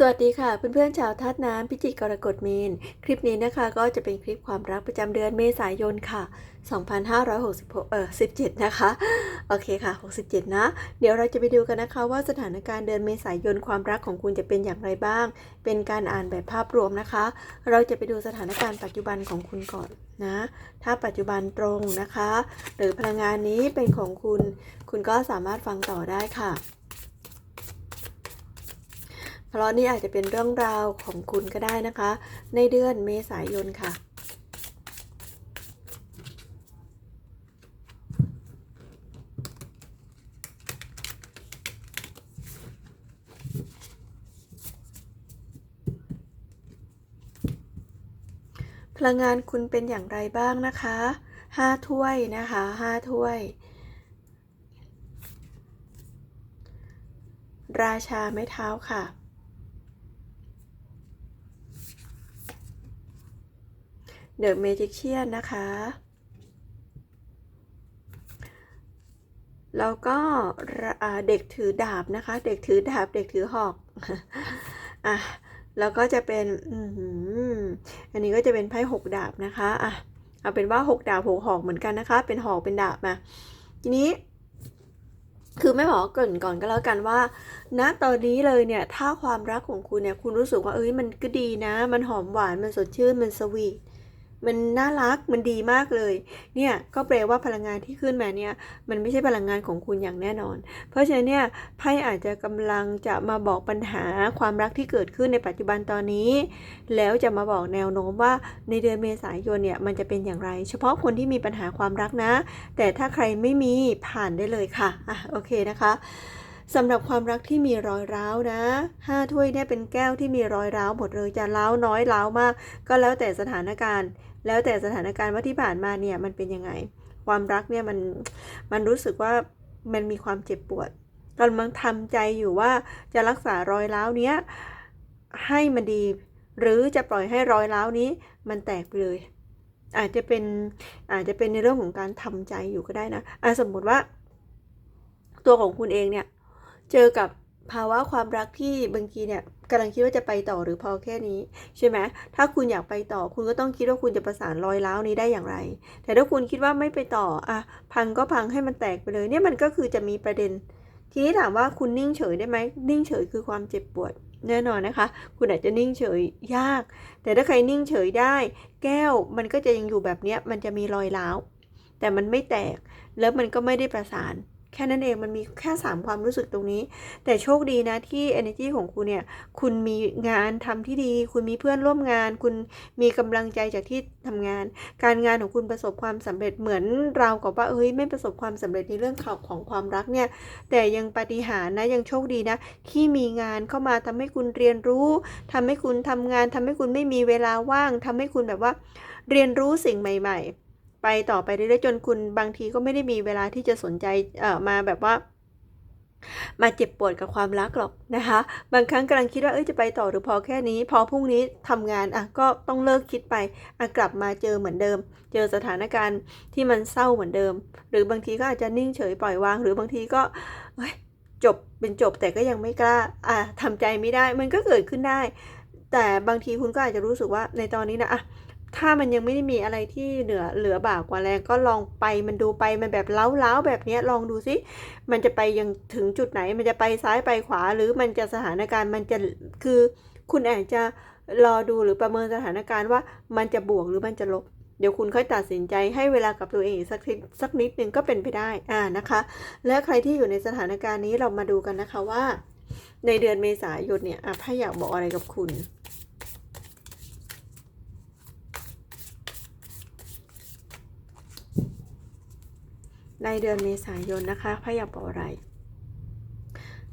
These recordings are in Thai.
สวัสดีค่ะเพื่อนๆชาวธาตุน้ำพิจิกกรกฎมีนคลิปนี้นะคะก็จะเป็นคลิปความรักประจำเดือนเมษายนค่ะ 2566เออ17 นะคะ โอเคค่ะ 67 นะ เดี๋ยวเราจะไปดูกันนะคะว่าสถานการณ์เดือนเมษายนความรักของคุณจะเป็นอย่างไรบ้าง เป็นการอ่านแบบภาพรวมนะคะ เราจะไปดูสถานการณ์ปัจจุบันของคุณก่อนนะ ถ้าปัจจุบันตรงนะคะ หรือพลังงานนี้เป็นของคุณ คุณก็สามารถฟังต่อได้ค่ะ เพราะนี่อาจจะเป็นเรื่องราวของคุณก็ได้นะคะ ในเดือนเมษายนค่ะ พลังงานคุณเป็นอย่างไรบ้างนะคะห้าถ้วยนะคะห้าถ้วยราชาไม้เท้าค่ะ เดอะเมจิเชียนนะคะ แล้วก็เด็กถือดาบนะคะ เด็กถือดาบ เด็กถือหอกอะแล้วก็จะเป็นอือันนี้ก็จะเป็นไพ่หกดาบนะคะอะเอาเป็นว่าหกดาบหกหอกเหมือนกันนะคะ เป็นหอกเป็นดาบมา ทีนี้ คือไม่บอกเกรินก่อนก็แล้วกันว่าณตอนนี้เลยเนี่ย ถ้าความรักของคุณเนี่ย คุณรู้สึกว่าเอ้ยมันก็ดีนะ มันหอมหวานมันสดชื่นมันสวีท มันน่ารักมันดีมากเลย เนี่ยก็แปลว่าพลังงานที่ขึ้นมาเนี่ยมันไม่ใช่พลังงานของคุณอย่างแน่นอน เพราะฉะนั้นเนี่ยไพ่อาจจะกำลังจะมาบอกปัญหาความรักที่เกิดขึ้นในปัจจุบันตอนนี้ แล้วจะมาบอกแนวโน้มว่าในเดือนเมษายนเนี่ยมันจะเป็นอย่างไร เฉพาะคนที่มีปัญหาความรักนะ แต่ถ้าใครไม่มีผ่านได้เลยค่ะอะโอเคนะคะ สำหรับความรักที่มีรอยร้าวนะห้าถ้วยเนี่ยเป็นแก้วที่มีรอยร้าวหมดเลยจะร้าวน้อยร้าวมาก ก็แล้วแต่สถานการณ์ แล้วแต่สถานการณ์ว่าที่ผ่านมาเนี่ยมันเป็นยังไง ความรักเนี่ยมันมันรู้สึกว่ามันมีความเจ็บปวดกำลังทำใจอยู่ว่าจะรักษารอยร้าวเนี้ยให้มันดี หรือจะปล่อยให้รอยร้าวนี้มันแตกไปเลย อาจจะเป็นอาจจะเป็นในเรื่องของการทำใจอยู่ก็ได้นะอะสมมุติว่า ตัวของคุณเองเนี่ย เจอกับภาวะความรักที่บางทีเนี่ยกำลังคิดว่าจะไปต่อหรือพอแค่นี้ใช่ไหมถ้าคุณอยากไปต่อคุณก็ต้องคิดว่าคุณจะประสานรอยร้าวนี้ได้อย่างไร แต่ถ้าคุณคิดว่าไม่ไปต่ออะพังก็พังให้มันแตกไปเลย เนี่ยมันก็คือจะมีประเด็น ทีนี้ถามว่าคุณนิ่งเฉยได้ไหมนิ่งเฉยคือความเจ็บปวดแน่นอนนะคะ คุณอาจจะนิ่งเฉยยาก แต่ถ้าใครนิ่งเฉยได้ แก้วมันก็จะยังอยู่แบบเนี้ยมันจะมีรอยร้าวแต่มันไม่แตกแล้วมันก็ไม่ได้ประสาน แค่นั้นเองมันมีแค่ 3 ความรู้สึกตรงนี้ แต่โชคดีนะที่ energy ของคุณเนี่ย คุณมีงานทำที่ดี คุณมีเพื่อนร่วมงาน คุณมีกำลังใจจากที่ทำงาน การงานของคุณประสบความสำเร็จเหมือนเรากับว่าเฮ้ยไม่ประสบความสำเร็จในเรื่องข่าวของความรักเนี่ย แต่ยังปฏิหารนะยังโชคดีนะ ที่มีงานเข้ามาทำให้คุณเรียนรู้ทำให้คุณทำงานทำให้คุณไม่มีเวลาว่างทำให้คุณแบบว่า เรียนรู้สิ่งใหม่ ๆ ไปต่อไปเรื่อยๆจนคุณบางทีก็ไม่ได้มีเวลาที่จะสนใจเอ่อมาแบบว่า มาเจ็บปวดกับความรักหรอกนะคะ บางครั้งกำลังคิดว่าเอ้ยจะไปต่อหรือพอแค่นี้ พอพรุ่งนี้ทำงานอะก็ต้องเลิกคิดไปอะกลับมาเจอเหมือนเดิม เจอสถานการณ์ที่มันเศร้าเหมือนเดิม หรือบางทีก็อาจจะนิ่งเฉยปล่อยวาง หรือบางทีก็เฮ้ยจบเป็นจบแต่ก็ยังไม่กล้าอะทำใจไม่ได้มันก็เกิดขึ้นได้ แต่บางทีคุณก็อาจจะรู้สึกว่าในตอนนี้นะอะ ถ้ามันยังไม่ได้มีอะไรที่เหลือเหลือบ่ากว่าแรงก็ลองไปมันดูไปมันแบบเล้าๆแบบนี้ลองดูสิมันจะไปยังถึงจุดไหน มันจะไปซ้ายไปขวา หรือมันจะสถานการณ์มันจะคือคุณอาจจะรอดูหรือประเมินสถานการณ์ว่ามันจะบวกหรือมันจะลบ เดี๋ยวคุณค่อยตัดสินใจให้เวลากับตัวเองสักนิดสักนิดนึงก็เป็นไปได้อ่านะคะ และใครที่อยู่ในสถานการณ์นี้เรามาดูกันนะคะว่า ในเดือนเมษายนเนี่ยอะอยากบอกอะไรกับคุณ ในเดือนเมษายนนะคะพระอยากบอกอะไร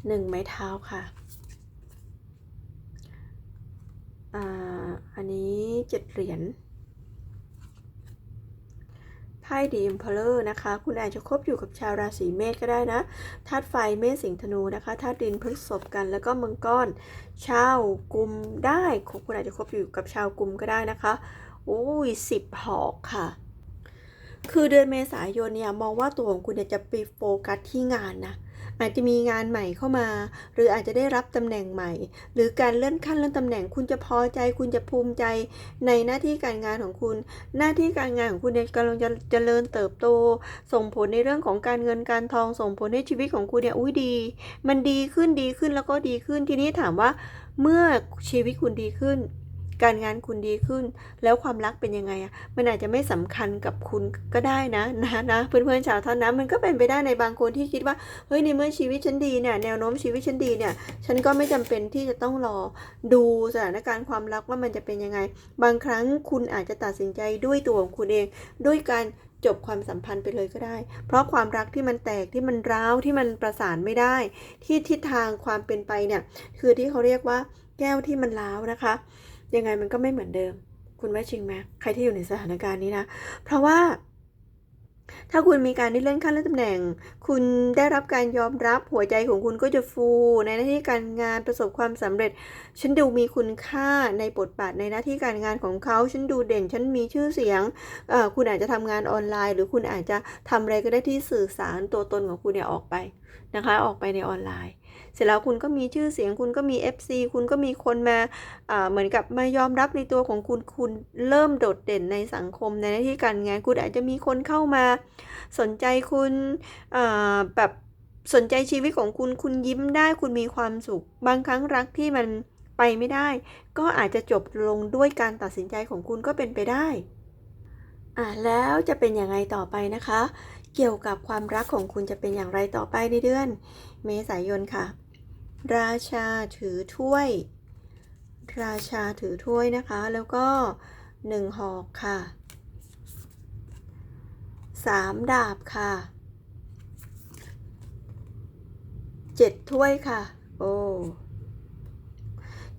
หนึ่งไม้เท้าค่ะอันนี้เจ็ดเหรียญไพ่ดีมพลเลอร์นะคะ คุณอาจจะคบอยู่กับชาวราศีเมษก็ได้นะธาตุไฟเมษสิงห์ธนูนะคะธาตุดินพฤษภกัน แล้วก็มังกรชาวกลุ่มได้ คุณอาจจะคบอยู่กับชาวกลุ่มก็ได้นะคะ โอ้ยสิบหอกค่ะ คือเดือนเมษายนเนี่ยมองว่าตัวของคุณเนี่ยจะไปโฟกัสที่งานนะอาจจะมีงานใหม่เข้ามา หรืออาจจะได้รับตำแหน่งใหม่ หรือการเลื่อนขั้นเลื่อนตำแหน่ง คุณจะพอใจ คุณจะภูมิใจในหน้าที่การงานของคุณ หน้าที่การงานของคุณเนี่ยกำลังจะเจริญเติบโต ส่งผลในเรื่องของการเงินการทอง ส่งผลให้ชีวิตของคุณเนี่ยอุ้ยดี มันดีขึ้นดีขึ้นแล้วก็ดีขึ้นทีนี้ถามว่า เมื่อชีวิตคุณดีขึ้น การงานคุณดีขึ้น แล้วความรักเป็นยังไงอะมันอาจจะไม่สำคัญกับคุณก็ได้นะนะนะเพื่อนๆชาวท่านนะมันก็เป็นไปได้ในบางคนที่คิดว่าเฮ้ยในเมื่อชีวิตฉันดีเนี่ยแนวโน้มชีวิตฉันดีเนี่ยฉันก็ไม่จำเป็นที่จะต้องรอดูสถานการณ์ความรักว่ามันจะเป็นยังไง บางครั้งคุณอาจจะตัดสินใจด้วยตัวของคุณเอง ด้วยการจบความสัมพันธ์ไปเลยก็ได้ เพราะความรักที่มันแตกที่มันร้าวที่มันประสานไม่ได้ ที่ทิศทางความเป็นไปเนี่ยคือที่เขาเรียกว่าแก้วที่มันร้าวนะคะ ยังไงมันก็ไม่เหมือนเดิม คุณว่าจริงไหมใครที่อยู่ในสถานการณ์นี้นะ เพราะว่าถ้าคุณมีการได้เลื่อนขั้นเลื่อนตำแหน่ง คุณได้รับการยอมรับหัวใจของคุณก็จะฟู ในหน้าที่การงานประสบความสำเร็จ ฉันดูมีคุณค่าในบทบาทในหน้าที่การงานของเขา ฉันดูเด่น ฉันมีชื่อเสียง คุณอาจจะทำงานออนไลน์ หรือคุณอาจจะทำอะไรก็ได้ที่สื่อสารตัวตนของคุณเนี่ยออกไปนะคะ ออกไปในออนไลน์ เสร็จแล้วคุณก็มีชื่อเสียงคุณก็มี FC คุณก็มีคนมาเหมือนกับมายอมรับในตัวของคุณคุณเริ่มโดดเด่นในสังคมในหน้าที่การงาน คุณอาจจะมีคนเข้ามาสนใจคุณแบบสนใจชีวิตของคุณคุณยิ้มได้คุณมีความสุข บางครั้งรักที่มันไปไม่ได้ ก็อาจจะจบลงด้วยการตัดสินใจของคุณก็เป็นไปได้อ่าแล้วจะเป็นย่างไรต่อไปนะคะ เกี่ยวกับความรักของคุณจะเป็นอย่างไรต่อไปในเดือน เมษายนค่ะ ราชาถือถ้วย ราชาถือถ้วยนะคะ แล้วก็หนึ่งหอกค่ะสามดาบค่ะเจ็ดถ้วยค่ะ โอ้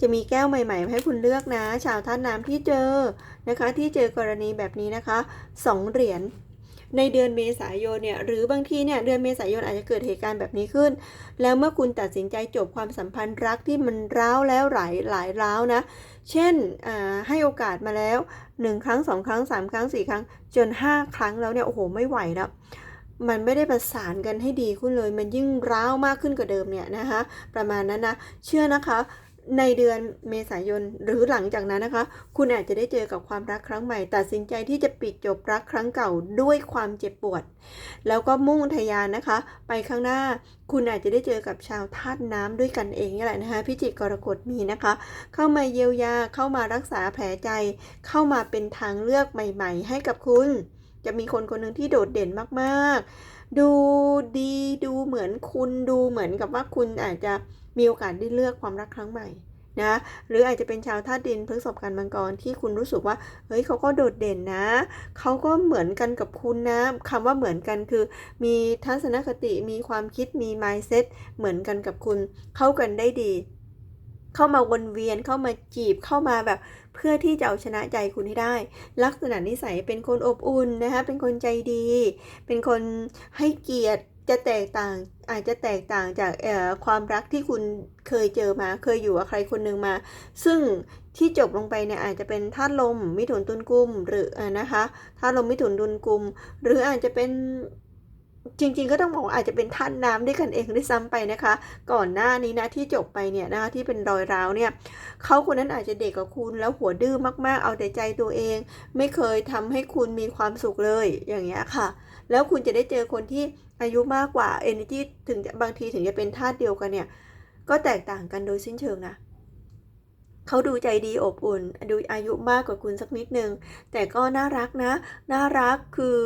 จะมีแก้วใหม่ ๆ ให้คุณเลือกนะ ชาวท่านน้ำที่เจอนะคะ ที่เจอกรณีแบบนี้นะคะสองเหรียญ ในเดือนเมษายนเนี่ยหรือบางทีเนี่ยเดือนเมษายนอาจจะเกิดเหตุการณ์แบบนี้ขึ้น แล้วเมื่อคุณตัดสินใจจบความสัมพันธ์รักที่มันร้าวแล้วหลายหลายร้าวนะ เช่นให้โอกาสมาแล้ว 1 ครั้ง 2 ครั้ง 3 ครั้ง 4 ครั้ง จน 5 ครั้งแล้วเนี่ยโอ้โหไม่ไหวแล้วมันไม่ได้ประสานกันให้ดีขึ้นเลย มันยิ่งร้าวมากขึ้นกว่าเดิมเนี่ยนะคะ ประมาณนั้นนะ เชื่อนะคะ ในเดือนเมษายนหรือหลังจากนั้นนะคะ คุณอาจจะได้เจอกับความรักครั้งใหม่ ตัดสินใจที่จะปิดจบรักครั้งเก่าด้วยความเจ็บปวด แล้วก็มุ่งทะยานนะคะ ไปข้างหน้าคุณอาจจะได้เจอกับชาวธาตุน้ำด้วยกันเองนี่แหละนะคะพิจิกกรกฎมีนะคะ เข้ามาเยียวยาเข้ามารักษาแผลใจ เข้ามาเป็นทางเลือกใหม่ ๆ ให้กับคุณ จะมีคนคนหนึ่งที่โดดเด่นมากๆ ดูดีดูเหมือนคุณดูเหมือนกับว่าคุณอาจจะ มีโอกาสได้เลือกความรักครั้งใหม่นะหรืออาจจะเป็นชาวธาตุดินพฤษภกันมังกรที่คุณรู้สึกว่าเฮ้ยเขาก็โดดเด่นนะ เขาก็เหมือนกันกับคุณนะคำว่าเหมือนกันคือ มีทัศนคติมีความคิดมี mindset เหมือนกันกับคุณ เข้ากันได้ดี เข้ามาวนเวียนเข้ามาจีบเข้ามาแบบเพื่อที่จะเอาชนะใจคุณให้ได้ ลักษณะนิสัยเป็นคนอบอุ่นนะคะเป็นคนใจดี เป็นคนให้เกียรติ จะแตกต่างอาจจะแตกต่างจากความรักที่คุณเคยเจอมา เคยอยู่กับใครคนหนึ่งมา ซึ่งที่จบลงไปเนี่ยอาจจะเป็นธาตุลมมิถุนตุลกุมหรือนะคะธาตุลมมิถุนตุลกุม หรืออาจจะเป็นจริงๆก็ต้องบอกว่าอาจจะเป็นท่านน้ำด้วยกันเองด้วยซ้ำไปนะคะ ก่อนหน้านี้นะที่จบไปเนี่ยนะคะที่เป็นรอยร้าวเนี่ยเขาคนนั้นอาจจะเด็กกว่าคุณแล้วหัวดื้อมากๆเอาแต่ใจตัวเอง ไม่เคยทำให้คุณมีความสุขเลยอย่างเงี้ยค่ะ แล้วคุณจะได้เจอคนที่อายุมากกว่า energy ถึงบางทีถึงจะเป็นธาตุเดียวกันเนี่ย ก็แตกต่างกันโดยสิ้นเชิงนะเขาดูใจดีอบอุ่น ดูอายุมากกว่าคุณสักนิดนึง แต่ก็น่ารักนะ น่ารักคือ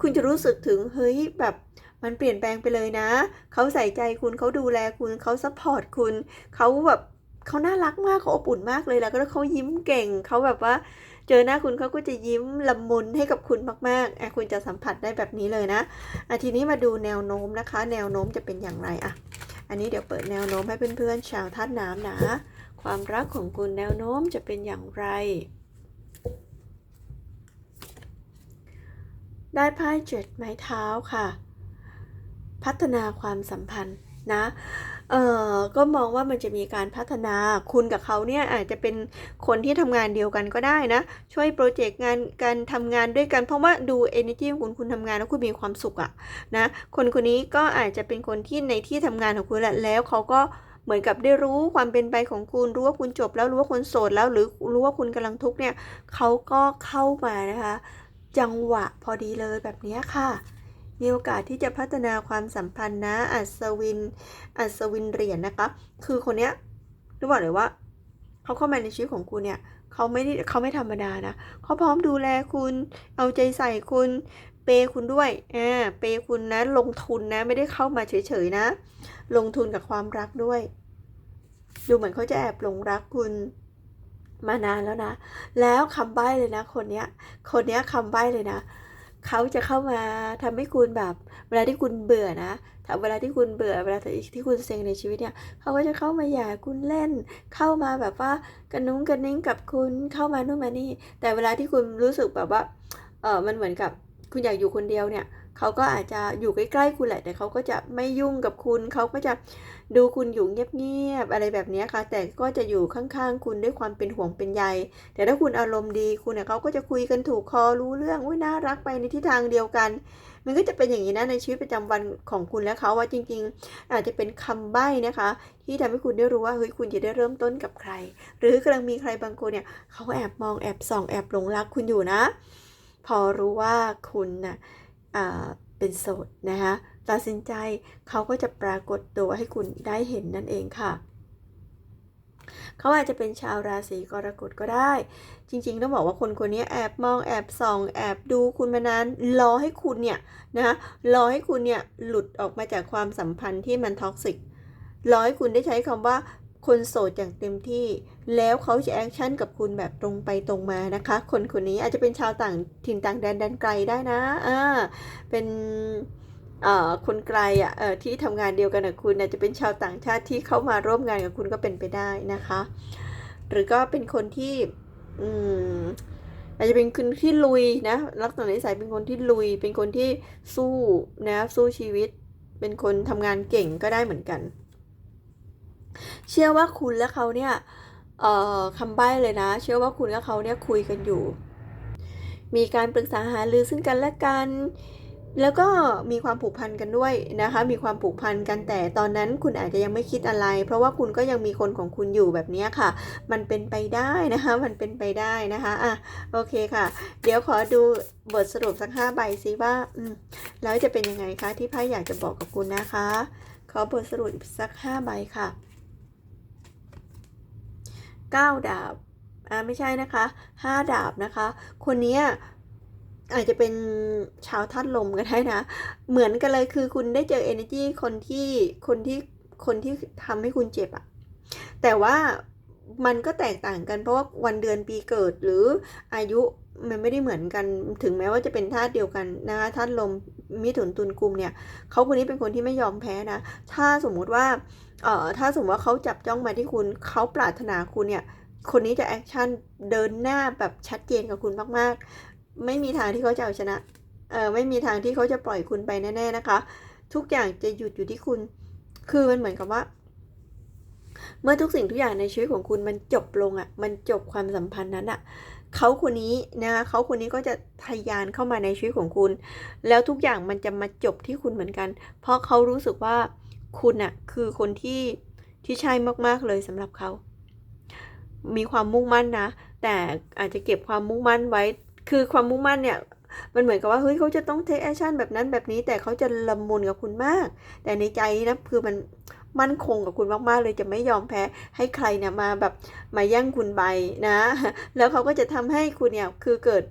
คุณจะรู้สึกถึง เฮ้ยแบบมันเปลี่ยนแปลงไปเลยนะ เขาใส่ใจคุณเขาดูแลคุณเขาซัพพอร์ตคุณ เขาแบบ เขาน่ารักมากเขาอบอุ่นมากเลยแล้วก็เขายิ้มเก่งเขาแบบว่า เจอหน้าคุณเขาก็จะยิ้มละมุนให้กับคุณมากๆอะคุณจะสัมผัสได้แบบนี้เลยนะอะทีนี้มาดูแนวโน้มนะคะ แนวโน้มจะเป็นอย่างไรอะอันนี้เดี๋ยวเปิดแนวโน้มให้เพื่อนๆชาวธาตุน้ำนะ ความรักของคุณแนวโน้มจะเป็นอย่างไร ได้ไพ่เจ็ดไม้เท้าค่ะ พัฒนาความสัมพันธ์นะ เอ่อก็มองว่ามันจะมีการพัฒนาคุณกับเขาเนี่ยอาจจะเป็นคนที่ทำงานเดียวกันก็ได้นะ ช่วยโปรเจกต์งานการทำงานด้วยกัน เพราะว่าดู energy ของคุณคุณทำงานแล้วคุณมีความสุขอะนะคนคนนี้ก็อาจจะเป็นคนที่ในที่ทำงานของคุณแหละแล้วเขาก็เหมือนกับได้รู้ความเป็นไปของคุณรู้ว่าคุณจบแล้วรู้ว่าคุณโสดแล้วหรือรู้ว่าคุณกำลังทุกข์เนี่ยเขาก็เข้ามานะคะ จังหวะพอดีเลยแบบนี้ค่ะ มีโอกาสที่จะพัฒนาความสัมพันธ์นะ อัศวิน อัศวินเหรียญนะคะ คือคนเนี้ยรู้บอกเลยว่า เขาเข้ามาในชีวิตของคุณเนี่ยเขาไม่ได้เขาไม่ธรรมดานะเขาพร้อมดูแลคุณ เอาใจใส่คุณ เปย์คุณด้วยอ่าเปย์คุณนะ ลงทุนนะ ไม่ได้เข้ามาเฉยๆนะ ลงทุนกับความรักด้วย ดูเหมือนเขาจะแอบหลงรักคุณมานานแล้วนะ แล้วคำใบ้เลยนะ คนเนี้ย คนเนี้ยคำใบ้เลยนะ เขาจะเข้ามาทำให้คุณแบบ เวลาที่คุณเบื่อนะถ้าเวลาที่คุณเบื่อเวลาที่คุณเซ็งในชีวิตเนี่ย เขาก็จะเข้ามาหย่าคุณเล่น เข้ามาแบบว่ากระนุ้งกระนิ้งกับคุณเข้ามานู่นมานี่ แต่เวลาที่คุณรู้สึกแบบว่าเออมันเหมือนกับคุณอยากอยู่คนเดียวเนี่ย เขาก็อาจจะอยู่ใกล้ๆคุณแหละ แต่เขาก็จะไม่ยุ่งกับคุณ เขาก็จะดูคุณอยู่เงียบๆอะไรแบบนี้ค่ะ แต่ก็จะอยู่ข้างๆ คุณด้วยความเป็นห่วงเป็นใย แต่ถ้าคุณอารมณ์ดีคุณเนี่ยเขาก็จะคุยกันถูกคอรู้เรื่องอุ้ยน่ารักไปในทิศทางเดียวกัน มันก็จะเป็นอย่างนี้นะในชีวิตประจำวันของคุณและเขาว่าจริง ๆ อาจจะเป็นคำใบ้นะคะ ที่ทำให้คุณได้รู้ว่าเฮ้ยคุณจะได้เริ่มต้นกับใคร หรือกำลังมีใครบางคนเนี่ยเขาแอบมองแอบส่องแอบหลงรักคุณอยู่นะ พอรู้ว่าคุณน่ะอ่า เป็นโสดนะคะตัดสินใจเขาก็จะปรากฏตัวให้คุณได้เห็นนั่นเองค่ะ เขาอาจจะเป็นชาวราศีกรกฎก็ได้ จริงๆต้องบอกว่าคนคนนี้แอบมองแอบส่องแอบดูคุณมานานรอให้คุณเนี่ยนะคะรอให้คุณเนี่ยหลุดออกมาจากความสัมพันธ์ที่มันท็อกซิกรอให้คุณได้ใช้คำว่า คนโสดอย่างเต็มที่ แล้วเขาจะแอคชั่นกับคุณแบบตรงไปตรงมานะคะ คนคนนี้อาจจะเป็นชาวต่างถิ่นต่างแดนแดนไกลได้นะอ่าเป็นเอ่อคนไกลอะเอ่อที่ทำงานเดียวกันกับคุณอาจจะเป็นชาวต่างชาติที่เข้ามาร่วมงานกับคุณก็เป็นไปได้นะคะ หรือก็เป็นคนที่อืมอาจจะเป็นคนที่ลุยนะลักษณะนิสัยเป็นคนที่ลุย เป็นคนที่สู้นะสู้ชีวิต เป็นคนทำงานเก่งก็ได้เหมือนกัน เชื่อว่าคุณและเขาเนี่ยเอ่อคำใบ้เลยนะ เชื่อว่าคุณและเขาเนี่ยคุยกันอยู่ มีการปรึกษาหารือซึ่งกันและกัน แล้วก็มีความผูกพันกันด้วยนะคะ มีความผูกพันกันแต่ตอนนั้นคุณอาจจะยังไม่คิดอะไร เพราะว่าคุณก็ยังมีคนของคุณอยู่แบบนี้ค่ะ มันเป็นไปได้นะคะ มันเป็นไปได้นะคะอะโอเคค่ะ เดี๋ยวขอดูบทสรุปสักห้าใบซิว่าอืมแล้วจะเป็นยังไงคะที่ไพ่อยากจะบอกกับคุณนะคะ ขอบทสรุปสักห้าใบค่ะ เก้าดาบอ่าไม่ใช่นะคะห้าดาบนะคะ คนนี้อาจจะเป็นชาวธาตุลมก็ได้นะ เหมือนกันเลยคือคุณได้เจอ energy คนที่คนที่คนที่ทำให้คุณเจ็บอะแต่ว่ามันก็แตกต่างกันเพราะว่าวันเดือนปีเกิดหรืออายุมันไม่ได้เหมือนกันถึงแม้ว่าจะเป็นธาตุเดียวกันนะคะธาตุลม มิถุนตุลกุมเนี่ยเขาคนนี้เป็นคนที่ไม่ยอมแพ้นะ ถ้าสมมุติว่าเอ่อถ้าสมมติว่าเขาจับจ้องมาที่คุณเขาปรารถนาคุณเนี่ยคนนี้จะแอคชั่นเดินหน้าแบบชัดเจนกับคุณมากๆ ไม่มีทางที่เขาจะเอาชนะเออไม่มีทางที่เขาจะปล่อยคุณไปแน่ๆนะคะ ทุกอย่างจะหยุดอยู่ที่คุณ คือมันเหมือนกับว่า เมื่อทุกสิ่งทุกอย่างในชีวิตของคุณมันจบลงอะ่ะ มันจบความสัมพันธ์นั้นอะ่ะ เขาคนนี้นะคะเขาคนนี้ก็จะทะยานเข้ามาในชีวิตของคุณ แล้วทุกอย่างมันจะมาจบที่คุณเหมือนกัน เพราะเขารู้สึกว่าคุณอะคือคนที่ที่ใช่มากๆเลยสำหรับเขา มีความมุ่งมั่นนะ แต่อาจจะเก็บความมุ่งมั่นไว้ คือความมุ่งมั่นเนี่ยมันเหมือนกับว่าเฮ้ยเขาจะต้องเทคแอคชั่นแบบนั้นแบบนี้แต่เขาจะละมุนกับคุณมาก แต่ในใจนี่นะคือมัน มั่นคงกับคุณมากๆเลยจะไม่ยอมแพ้ให้ใครเนี่ยมาแบบมาแย่งคุณไปนะ แล้วเขาก็จะทำให้คุณเนี่ยคือเกิด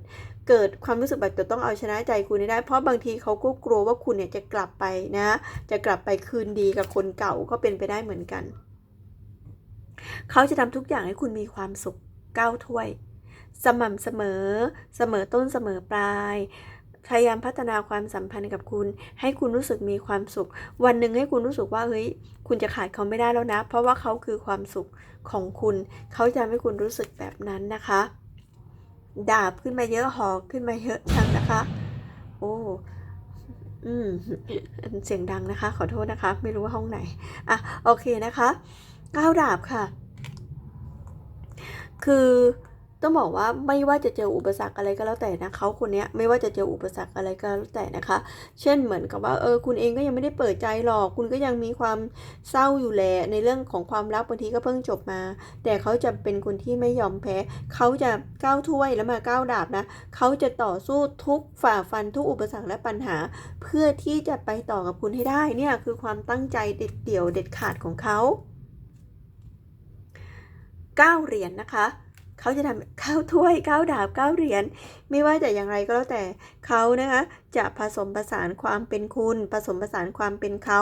เกิดความรู้สึกแบบจะต้องเอาชนะใจคุณได้ เพราะบางทีเขาก็กลัวว่าคุณเนี่ยจะกลับไปนะ จะกลับไปคืนดีกับคนเก่าก็เป็นไปได้เหมือนกัน เขาจะทำทุกอย่างให้คุณมีความสุขก้าวถ้วย สม่ำเสมอ เสมอต้นเสมอปลาย พยายามพัฒนาความสัมพันธ์กับคุณ ให้คุณรู้สึกมีความสุข วันหนึ่งให้คุณรู้สึกว่าเฮ้ยคุณจะขาดเขาไม่ได้แล้วนะ เพราะว่าเขาคือความสุขของคุณ เขาจะให้คุณรู้สึกแบบนั้นนะคะ ดาบขึ้นมาเยอะหอกขึ้นมาเยอะจังนะคะ โอ้อืมเสียงดังนะคะ ขอโทษนะคะ ไม่รู้ว่าห้องไหนอะโอเคนะคะก้าวดาบค่ะ คือ ต้องบอกว่าไม่ว่าจะเจออุปสรรคอะไรก็แล้วแต่นะเขาคนนี้ไม่ว่าจะเจออุปสรรคอะไรก็แล้วแต่นะคะ เช่นเหมือนกับว่าเออคุณเองก็ยังไม่ได้เปิดใจหรอก คุณก็ยังมีความเศร้าอยู่แหละในเรื่องของความรักบางทีก็เพิ่งจบมา แต่เขาจะเป็นคนที่ไม่ยอมแพ้ เขาจะก้าวถ้วยแล้วมาก้าวดาบนะเขาจะต่อสู้ทุกฝ่าฟันทุกอุปสรรคและปัญหา เพื่อที่จะไปต่อกับคุณให้ได้เนี่ยคือความตั้งใจเด็ดเดี่ยวเด็ดขาดของเขาก้าวเหรียญนะคะ เขาจะทำข้าวถ้วยก้าวดาบก้าวเหรียญไม่ว่าจะอย่างไรก็แล้วแต่เขานะคะจะผสมผสานความเป็นคุณ ผสมผสานความเป็นเขา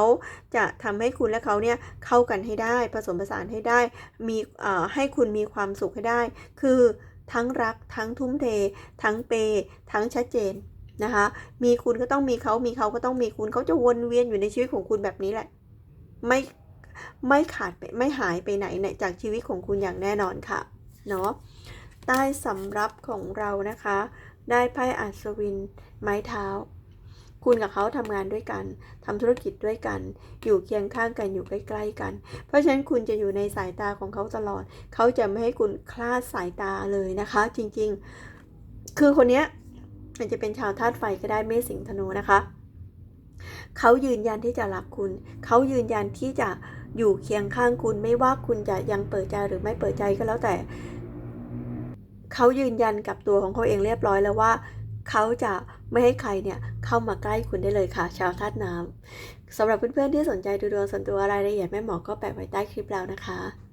จะทำให้คุณและเขาเนี่ยเข้ากันให้ได้ ผสมผสานให้ได้มีให้คุณมีความสุขให้ได้ คือทั้งรักทั้งทุ่มเท ทั้งเปย์ทั้งชัดเจนนะคะ มีคุณก็ต้องมีเขามีเขาก็ต้องมีคุณเขาจะวนเวียนอยู่ในชีวิตของคุณแบบนี้แหละ ไม่ไม่ขาดไปไม่หายไปไหนเนี่ยจากชีวิตของคุณอย่างแน่นอนค่ะ เนาะใต้สำรับของเรานะคะ ได้ไพ่อัศวินไม้เท้า คุณกับเขาทำงานด้วยกันทำธุรกิจด้วยกัน อยู่เคียงข้างกันอยู่ใกล้ ๆ กัน เพราะฉะนั้นคุณจะอยู่ในสายตาของเขาตลอด เขาจะไม่ให้คุณคลาดสายตาเลยนะคะ จริงๆ คือคนเนี้ยอาจจะเป็นชาวธาตุไฟก็ได้เมษสิงธนูนะคะเขายืนยันที่จะรักคุณ เขายืนยันที่จะอยู่เคียงข้างคุณ ไม่ว่าคุณจะยังเปิดใจหรือไม่เปิดใจก็แล้วแต่ เขายืนยันกับตัวของเขาเองเรียบร้อยแล้วว่า เขาจะไม่ให้ใครเนี่ยเข้ามาใกล้คุณได้เลยค่ะ ชาวธาตุน้ำสำหรับเพื่อนๆที่สนใจดูดวงส่วนตัวรายละเอียดแม่หมอก็แปะไว้ใต้คลิปแล้วนะคะ